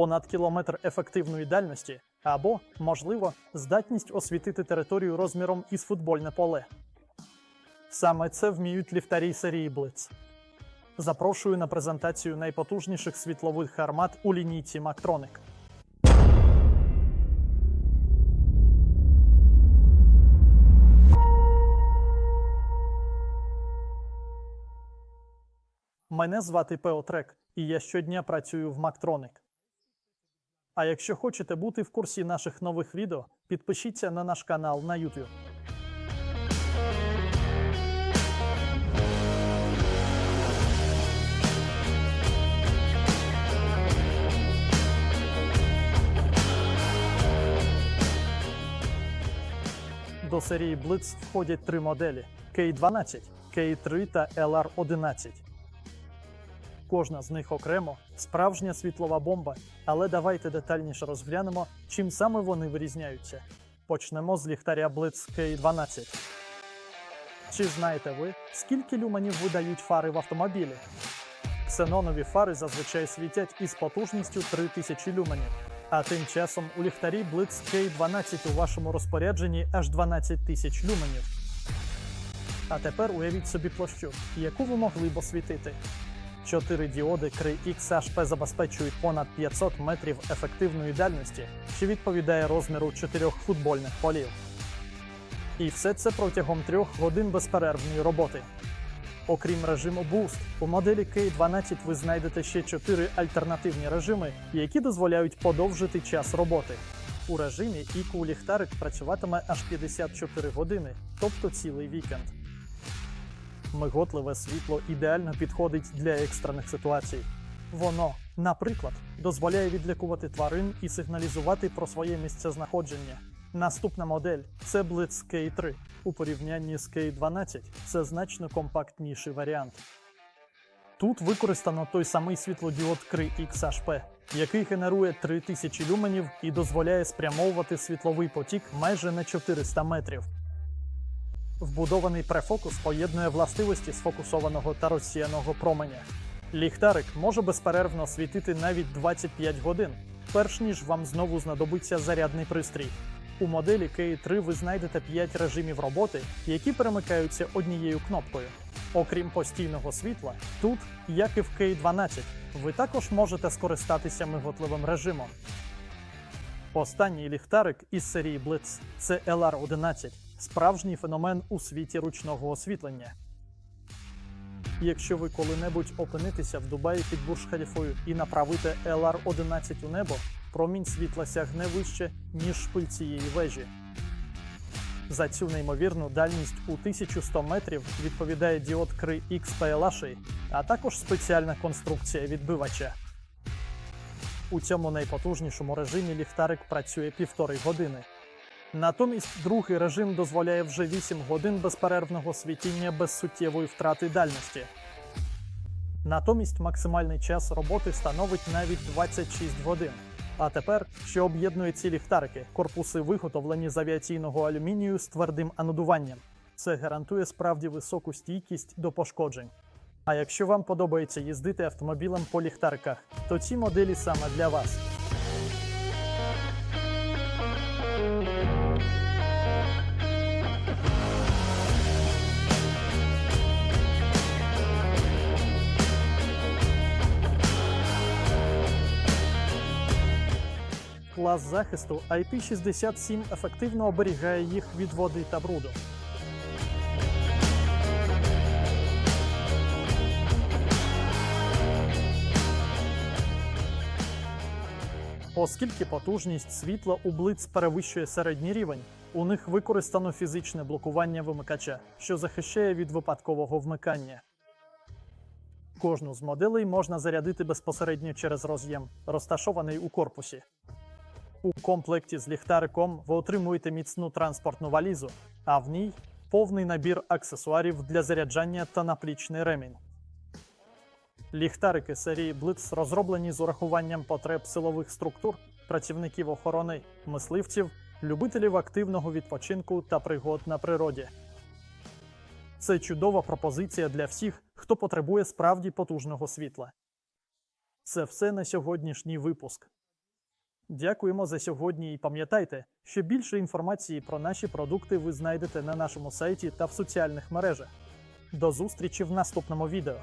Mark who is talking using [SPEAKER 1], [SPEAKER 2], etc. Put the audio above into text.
[SPEAKER 1] понад кілометр ефективної дальності або, можливо, здатність освітити територію розміром із футбольне поле. Саме це вміють ліхтарі серії Blitz. Запрошую на презентацію найпотужніших світлових гармат у лінійці Мактрonic. Мене звати Пео Трек, і я щодня працюю в Мактрonic. А якщо хочете бути в курсі наших нових відео, підпишіться на наш канал на YouTube. До серії Blitz входять три моделі: K12, K3 та LR11. Кожна з них окремо справжня світлова бомба, але давайте детальніше розглянемо, чим саме вони вирізняються. Почнемо з ліхтаря Blitz K12. Чи знаєте ви, скільки люменів видають фари в автомобілі? Ксенонові фари зазвичай світять із потужністю 3000 люменів, а тим часом у ліхтарі Blitz K12 у вашому розпорядженні аж 12 тисяч люменів. А тепер уявіть собі площу, яку ви могли б освітити. Чотири діоди Cray XHP забезпечують понад 500 метрів ефективної дальності, що відповідає розміру чотирьох футбольних полів. І все це протягом трьох годин безперервної роботи. Окрім режиму Boost, у моделі K12 ви знайдете ще чотири альтернативні режими, які дозволяють подовжити час роботи. У режимі IQ ліхтарик працюватиме аж 54 години, тобто цілий вікенд. Миготливе світло ідеально підходить для екстрених ситуацій. Воно, наприклад, дозволяє відлікувати тварин і сигналізувати про своє місцезнаходження. Наступна модель це Blitz K3. У порівнянні з K12 це значно компактніший варіант. Тут використано той самий світлодіод Cray XHP, який генерує 3000 люменів і дозволяє спрямовувати світловий потік майже на 400 метрів. Вбудований префокус поєднує властивості сфокусованого та розсіяного променя. Ліхтарик може безперервно світити навіть 25 годин, перш ніж вам знову знадобиться зарядний пристрій. У моделі K3 ви знайдете 5 режимів роботи, які перемикаються однією кнопкою. Окрім постійного світла, тут, як і в K12, ви також можете скористатися миготливим режимом. Останній ліхтарик із серії Blitz – це LR11, справжній феномен у світі ручного освітлення. Якщо ви коли-небудь опинитеся в Дубаї під Бурж-Халіфою і направите LR11 у небо, промінь світла сягне вище, ніж шпиль цієї вежі. За цю неймовірну дальність у 1100 метрів відповідає діод Cray X PLH, а також спеціальна конструкція відбивача. У цьому найпотужнішому режимі ліхтарик працює півтори години. Натомість другий режим дозволяє вже 8 годин безперервного світіння без суттєвої втрати дальності. Натомість максимальний час роботи становить навіть 26 годин. А тепер, що об'єднує ці ліхтарики, корпуси виготовлені з авіаційного алюмінію з твердим анодуванням. Це гарантує справді високу стійкість до пошкоджень. А якщо вам подобається їздити автомобілем по ліхтариках, то ці моделі саме для вас. Клас захисту IP67 ефективно оберігає їх від води та бруду. Оскільки потужність світла у Blitz перевищує середній рівень, у них використано фізичне блокування вимикача, що захищає від випадкового вмикання. Кожну з моделей можна зарядити безпосередньо через роз'єм, розташований у корпусі. У комплекті з ліхтариком ви отримуєте міцну транспортну валізу, а в ній повний набір аксесуарів для заряджання та наплічний ремінь. Ліхтарики серії Blitz розроблені з урахуванням потреб силових структур, працівників охорони, мисливців, любителів активного відпочинку та пригод на природі. Це чудова пропозиція для всіх, хто потребує справді потужного світла. Це все на сьогоднішній випуск. Дякуємо за сьогодні і пам'ятайте, що більше інформації про наші продукти ви знайдете на нашому сайті та в соціальних мережах. До зустрічі в наступному відео.